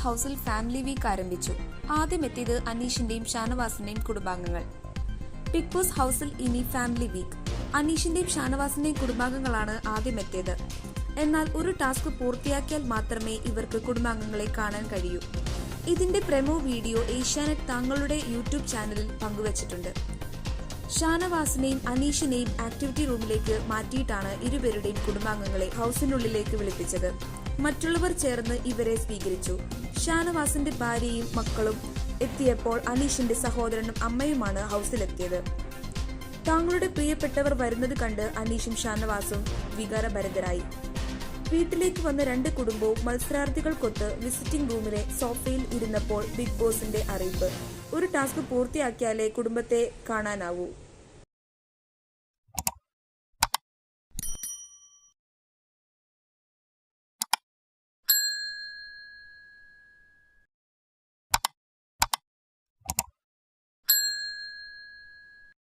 ഹൗസിൽ family week ആരംഭിച്ചു. ആദ്യം എത്തിയത് അനീഷിന്റെയും ഷാനവാസിന്റെയും കുടുംബാംഗങ്ങൾ. ബിഗ് ബോസ് ഹൗസിൽ ഇനി ഫാമിലി വീക്ക്. അനീഷിന്റെയും ഷാനവാസിന്റെയും കുടുംബാംഗങ്ങളാണ് ആദ്യം എത്തിയത് എന്നാൽ ഒരു ടാസ്ക് പൂർത്തിയാക്കിയാൽ മാത്രമേ ഇവർക്ക് കുടുംബാംഗങ്ങളെ കാണാൻ കഴിയൂ. ഇതിന്റെ പ്രമോ വീഡിയോ ഏഷ്യാനെറ്റ് തങ്ങളുടെ യൂട്യൂബ് ചാനലിൽ പങ്കുവച്ചിട്ടുണ്ട്. ഷാനവാസിനെയും അനീഷിനെയും ആക്ടിവിറ്റി റൂമിലേക്ക് മാറ്റിയിട്ടാണ് ഇരുവരുടെയും കുടുംബാംഗങ്ങളെ ഹൌസിനുള്ളിലേക്ക് വിളിപ്പിച്ചത്. മറ്റുള്ളവർ ചേർന്ന് ഇവരെ സ്വീകരിച്ചു. ഷാനവാസിന്റെ ഭാര്യയും മക്കളും എത്തിയപ്പോൾ അനീഷിന്റെ സഹോദരനും അമ്മയുമാണ് ഹൗസിലെത്തിയത്. താങ്കളുടെ പ്രിയപ്പെട്ടവർ വരുന്നത് കണ്ട് അനീഷും ഷാനവാസും വികാരഭരിതരായി. വീട്ടിലേക്ക് വന്ന രണ്ട് കുടുംബവും മത്സരാർത്ഥികൾക്കൊത്ത് വിസിറ്റിംഗ് റൂമിലെ സോഫയിൽ ഇരുന്നപ്പോൾ ബിഗ് ബോസിന്റെ അറിയിപ്പ്. ഒരു ടാസ്ക് പൂർത്തിയാക്കിയാലേ കുടുംബത്തെ കാണാനാവൂ.